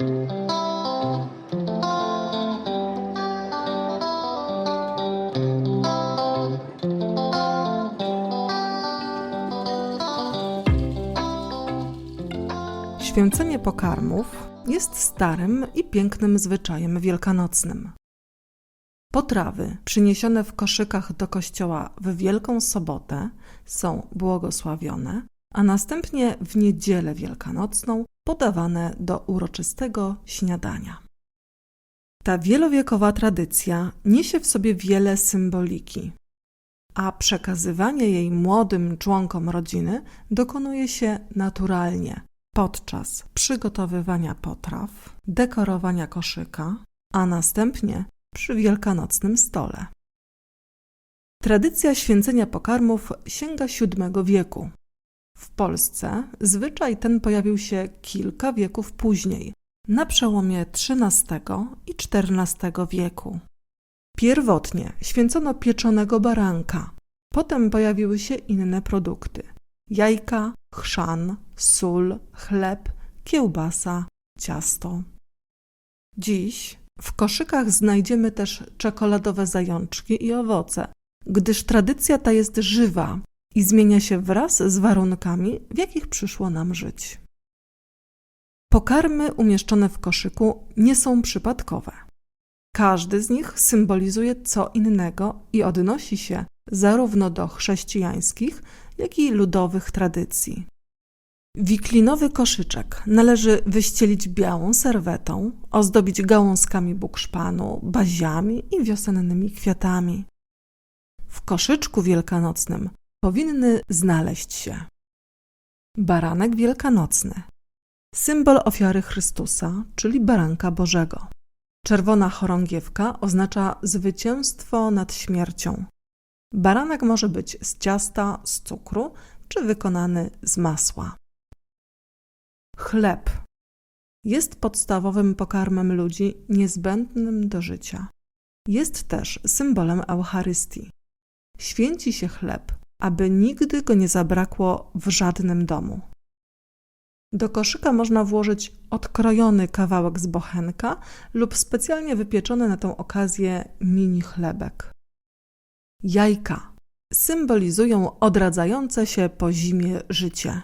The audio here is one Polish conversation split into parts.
Święcenie pokarmów jest starym i pięknym zwyczajem wielkanocnym. Potrawy przyniesione w koszykach do kościoła w Wielką Sobotę są błogosławione, a następnie w niedzielę wielkanocną podawane do uroczystego śniadania. Ta wielowiekowa tradycja niesie w sobie wiele symboliki, a przekazywanie jej młodym członkom rodziny dokonuje się naturalnie podczas przygotowywania potraw, dekorowania koszyka, a następnie przy wielkanocnym stole. Tradycja święcenia pokarmów sięga VII wieku. W Polsce zwyczaj ten pojawił się kilka wieków później, na przełomie XIII i XIV wieku. Pierwotnie święcono pieczonego baranka, potem pojawiły się inne produkty: jajka, chrzan, sól, chleb, kiełbasa, ciasto. Dziś w koszykach znajdziemy też czekoladowe zajączki i owoce, gdyż tradycja ta jest żywa i zmienia się wraz z warunkami, w jakich przyszło nam żyć. Pokarmy umieszczone w koszyku nie są przypadkowe. Każdy z nich symbolizuje co innego i odnosi się zarówno do chrześcijańskich, jak i ludowych tradycji. Wiklinowy koszyczek należy wyścielić białą serwetą, ozdobić gałązkami bukszpanu, baziami i wiosennymi kwiatami. W koszyczku wielkanocnym powinny znaleźć się baranek wielkanocny, symbol ofiary Chrystusa, czyli baranka Bożego. Czerwona chorągiewka oznacza zwycięstwo nad śmiercią. Baranek może być z ciasta, z cukru czy wykonany z masła. Chleb jest podstawowym pokarmem ludzi niezbędnym do życia. Jest też symbolem Eucharystii. Święci się chleb, aby nigdy go nie zabrakło w żadnym domu. Do koszyka można włożyć odkrojony kawałek z bochenka lub specjalnie wypieczony na tę okazję mini chlebek. Jajka symbolizują odradzające się po zimie życie.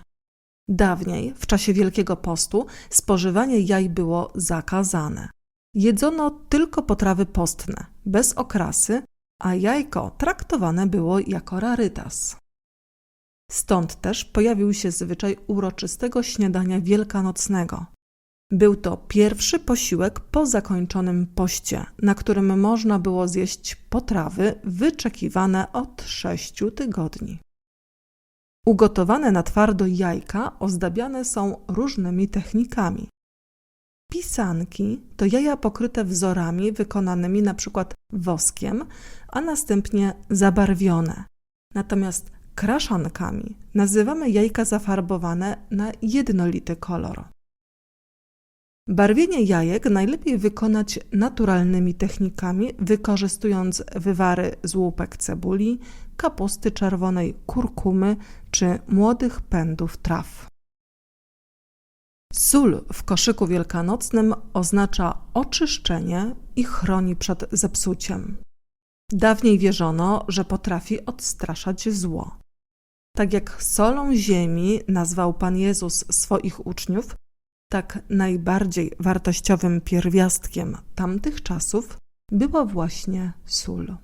Dawniej, w czasie Wielkiego Postu, spożywanie jaj było zakazane. Jedzono tylko potrawy postne, bez okrasy, a jajko traktowane było jako rarytas. Stąd też pojawił się zwyczaj uroczystego śniadania wielkanocnego. Był to pierwszy posiłek po zakończonym poście, na którym można było zjeść potrawy wyczekiwane od sześciu tygodni. Ugotowane na twardo jajka ozdabiane są różnymi technikami. Pisanki to jaja pokryte wzorami wykonanymi na przykład woskiem, a następnie zabarwione. Natomiast kraszankami nazywamy jajka zafarbowane na jednolity kolor. Barwienie jajek najlepiej wykonać naturalnymi technikami, wykorzystując wywary z łupek cebuli, kapusty czerwonej, kurkumy czy młodych pędów traw. Sól w koszyku wielkanocnym oznacza oczyszczenie i chroni przed zepsuciem. Dawniej wierzono, że potrafi odstraszać zło. Tak jak solą ziemi nazwał Pan Jezus swoich uczniów, tak najbardziej wartościowym pierwiastkiem tamtych czasów była właśnie sól.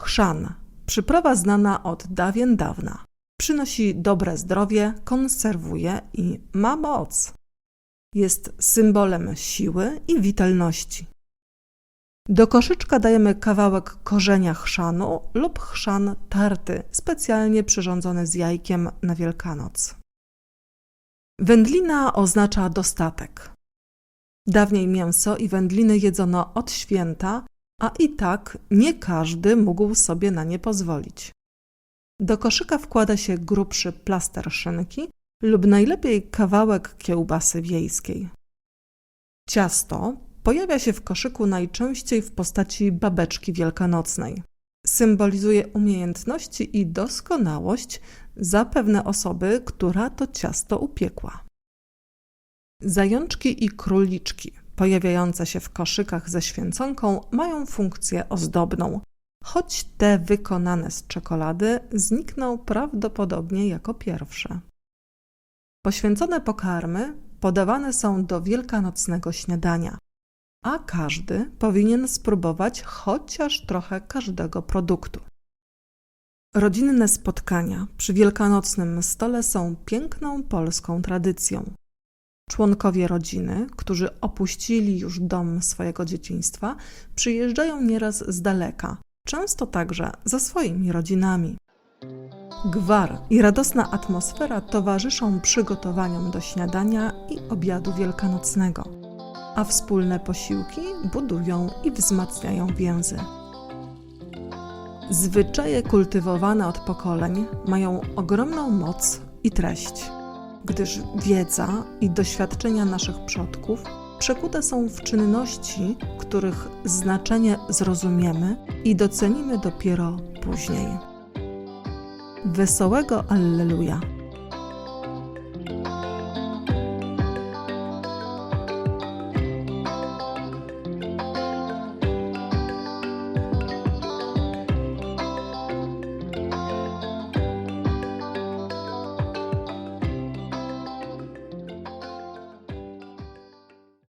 Chrzan, przyprawa znana od dawien dawna. Przynosi dobre zdrowie, konserwuje i ma moc. Jest symbolem siły i witalności. Do koszyczka dajemy kawałek korzenia chrzanu lub chrzan tarty, specjalnie przyrządzony z jajkiem na Wielkanoc. Wędlina oznacza dostatek. Dawniej mięso i wędliny jedzono od święta, a i tak nie każdy mógł sobie na nie pozwolić. Do koszyka wkłada się grubszy plaster szynki lub najlepiej kawałek kiełbasy wiejskiej. Ciasto pojawia się w koszyku najczęściej w postaci babeczki wielkanocnej. Symbolizuje umiejętności i doskonałość zapewne osoby, która to ciasto upiekła. Zajączki i króliczki pojawiające się w koszykach ze święconką mają funkcję ozdobną, choć te wykonane z czekolady znikną prawdopodobnie jako pierwsze. Poświęcone pokarmy podawane są do wielkanocnego śniadania, a każdy powinien spróbować chociaż trochę każdego produktu. Rodzinne spotkania przy wielkanocnym stole są piękną polską tradycją. Członkowie rodziny, którzy opuścili już dom swojego dzieciństwa, przyjeżdżają nieraz z daleka, często także za swoimi rodzinami. Gwar i radosna atmosfera towarzyszą przygotowaniom do śniadania i obiadu wielkanocnego, a wspólne posiłki budują i wzmacniają więzy. Zwyczaje kultywowane od pokoleń mają ogromną moc i treść, gdyż wiedza i doświadczenia naszych przodków przekute są w czynności, których znaczenie zrozumiemy i docenimy dopiero później. Wesołego Alleluja!